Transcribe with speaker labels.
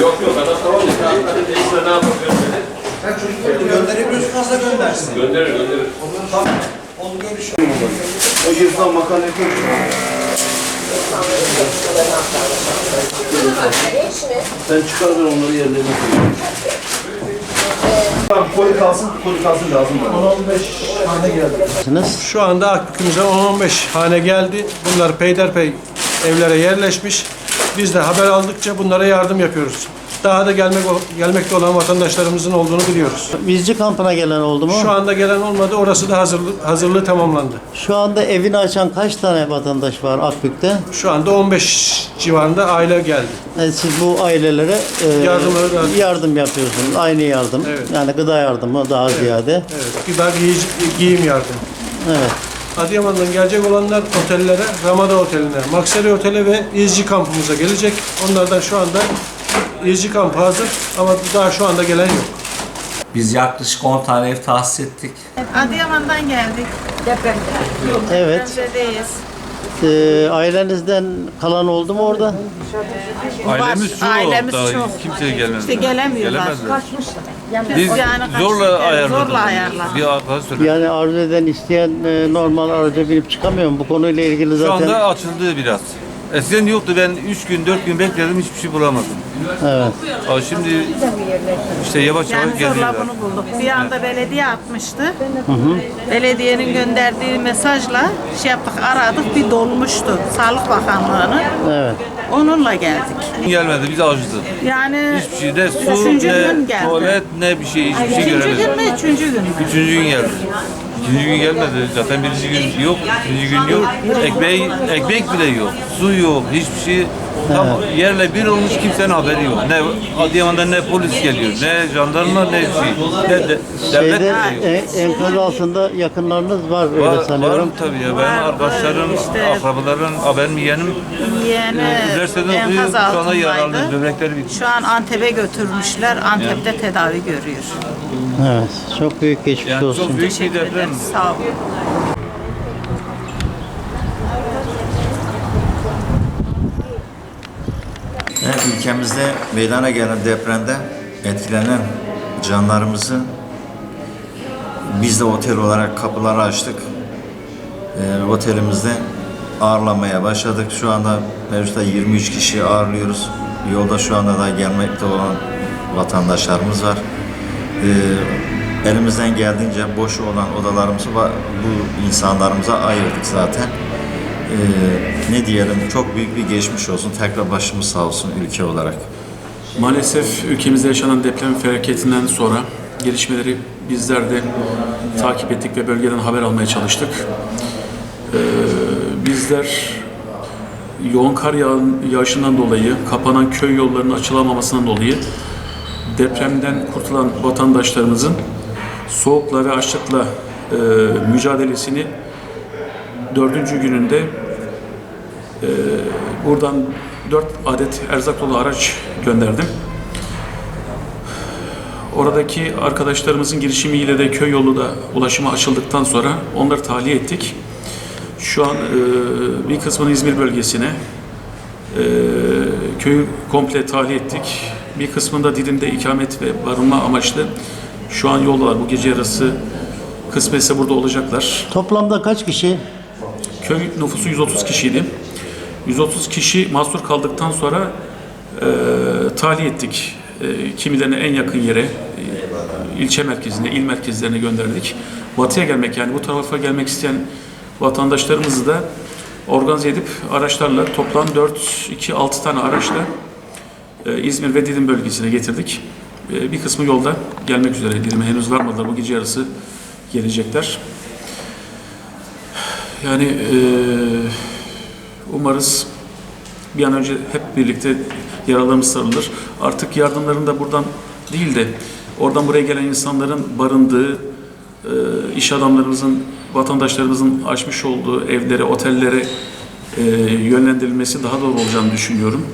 Speaker 1: Yok yok adam tamam mı? Ekstra ne yapabilirim dedi.
Speaker 2: Ben çocukları gönderebiliyorsun fazla göndersin.
Speaker 1: Gönderir gönderir.
Speaker 2: Tamam. Onu görüş.
Speaker 3: O yüzden makarna yapıyoruz. Sen çıkardın onları yerlerine koyuyorsun. Tamam koyu kalsın, koyu kalsın lazım bana.
Speaker 2: 15 tane geldi.
Speaker 4: Şu anda Akbük'ümüze 10-15 hane geldi. Bunlar peyderpey evlere yerleşmiş. Biz de haber aldıkça bunlara yardım yapıyoruz. Daha da gelmek gelmekte olan vatandaşlarımızın olduğunu biliyoruz.
Speaker 5: İzci kampına gelen oldu mu?
Speaker 4: Şu anda gelen olmadı. Orası da hazırlı, hazırlığı tamamlandı.
Speaker 5: Şu anda evini açan kaç tane vatandaş var Akbük'te?
Speaker 4: Şu anda 15 civarında aile geldi.
Speaker 5: E, siz bu ailelere e,
Speaker 4: Yardımları da-
Speaker 5: yardım yapıyorsunuz. Aynı yardım.
Speaker 4: Evet.
Speaker 5: Yani gıda yardımı daha ziyade.
Speaker 4: Evet, gıda giyim yardımı.
Speaker 5: Evet.
Speaker 4: Adıyaman'dan gelecek olanlar otellere, Ramada Oteli'ne, Maksari Oteli ve İzci kampımıza gelecek. Onlardan şu anda İzci kampı hazır ama daha şu anda gelen yok.
Speaker 6: Biz yaklaşık 10 tane ev tahsis ettik.
Speaker 7: Adıyaman'dan geldik.
Speaker 5: Evet.
Speaker 7: Depredeyiz.
Speaker 5: E, ailenizden kalan oldu mu orada?
Speaker 8: Ailemiz çok.
Speaker 7: ailemiz çok.
Speaker 8: Kimse gelmedi.
Speaker 7: İşte gelemiyorlar.
Speaker 8: Gelemezler.
Speaker 7: Biz
Speaker 8: Biz
Speaker 7: yani
Speaker 8: zorla ayarladık.
Speaker 7: Zorla ayarladık.
Speaker 8: Bir arkadaş söyledi.
Speaker 5: Yani arzu eden, isteyen e, normal araca binip çıkamıyor mu? Bu konuyla ilgili
Speaker 8: Şu
Speaker 5: zaten.
Speaker 8: anda açıldı biraz. Eskiden yoktu. Ben 3 gün 4 gün bekledim hiçbir şey bulamadım.
Speaker 5: Evet.
Speaker 8: Ama şimdi işte yavaş
Speaker 7: Yani
Speaker 8: yavaş
Speaker 7: zorla
Speaker 8: geliyorlar.
Speaker 7: bunu bulduk. Bir anda belediye atmıştı. Belediyenin gönderdiği mesajla şey yaptık, aradık. Bir dolmuştu Sağlık Bakanlığı'nın.
Speaker 5: Evet.
Speaker 7: Onunla geldik.
Speaker 8: Gelmedi biz acıdı.
Speaker 7: Yani
Speaker 8: Hiçbir şey ne su
Speaker 7: Üçüncü
Speaker 8: ne
Speaker 7: geldi.
Speaker 8: tuvalet ne bir şey hiçbir şey
Speaker 7: üçüncü
Speaker 8: göremedik.
Speaker 7: gün mü, üçüncü gün mü?
Speaker 8: Üçüncü gün geldi. İkinci gün gelmedi. Zaten birinci gün yok. ikinci gün yok. Ekmeği, ekmek bile yok. Su yok. Hiçbir şey tam yerle bir olmuş kimsenin haberi yok. Ne Adıyaman'dan ne polis geliyor, ne jandarma ne şey. Ne de, devlet
Speaker 5: Şeyde
Speaker 8: bile yok.
Speaker 5: e, enkaz altında yakınlarınız var öyle
Speaker 8: Var, var
Speaker 5: sanıyorum.
Speaker 8: tabii ya.
Speaker 7: Var,
Speaker 8: Benim arkadaşlarım,
Speaker 7: işte-
Speaker 8: akrabalarım, haberim yeğenim
Speaker 7: Yeğeni
Speaker 8: üniversitede okuyor.
Speaker 7: enkaz
Speaker 8: Şu anda yaralı.
Speaker 7: altındaydı.
Speaker 8: Böbrekleri bitti.
Speaker 7: Şu an Antep'e götürmüşler. Antep'te tedavi görüyor.
Speaker 5: Evet. Çok büyük geçmiş
Speaker 8: Yani
Speaker 5: olsun.
Speaker 8: çok büyük bir
Speaker 7: Teşekkür
Speaker 8: deprem.
Speaker 7: ederiz. Sağ olun.
Speaker 9: Evet, ülkemizde meydana gelen depremde etkilenen canlarımızı biz de otel olarak kapıları açtık. Ee, otelimizde ağırlamaya başladık. Şu anda mevcutta 23 kişi ağırlıyoruz. Yolda şu anda da gelmekte olan vatandaşlarımız var. Ee, elimizden geldiğince boş olan odalarımızı bu insanlarımıza ayırdık zaten. Ee, ne diyelim çok büyük bir geçmiş olsun. Tekrar başımız sağ olsun ülke olarak.
Speaker 10: Maalesef ülkemizde yaşanan deprem felaketinden sonra gelişmeleri bizler de takip ettik ve bölgeden haber almaya çalıştık. Ee, bizler yoğun kar yağın, yağışından dolayı, kapanan köy yollarının açılamamasından dolayı depremden kurtulan vatandaşlarımızın soğukla ve açlıkla e, mücadelesini dördüncü gününde e, buradan dört adet erzak dolu araç gönderdim. Oradaki arkadaşlarımızın girişimiyle de köy yolu da ulaşıma açıldıktan sonra onları tahliye ettik. Şu an e, bir kısmını İzmir bölgesine, e, köyü komple tahliye ettik. Bir kısmında Didim'de ikamet ve barınma amaçlı şu an yoldalar. Bu gece yarısı kısmetse burada olacaklar.
Speaker 5: Toplamda kaç kişi?
Speaker 10: Köy nüfusu 130 kişiydi. 130 kişi mahsur kaldıktan sonra e, tahliye ettik. E, kimilerine en yakın yere, e, ilçe merkezine, il merkezlerine gönderdik. Batıya gelmek yani bu tarafa gelmek isteyen vatandaşlarımızı da organize edip araçlarla toplam 4, 2, 6 tane araçla e, İzmir ve Didim bölgesine getirdik. E, bir kısmı yolda gelmek üzere. Didim'e henüz varmadılar. Bu gece yarısı gelecekler. Yani eee, umarız bir an önce hep birlikte yaralarımız sarılır. Artık yardımların da buradan değil de oradan buraya gelen insanların barındığı, eee, iş adamlarımızın, vatandaşlarımızın açmış olduğu evlere, otellere eee, yönlendirilmesi daha doğru olacağını düşünüyorum.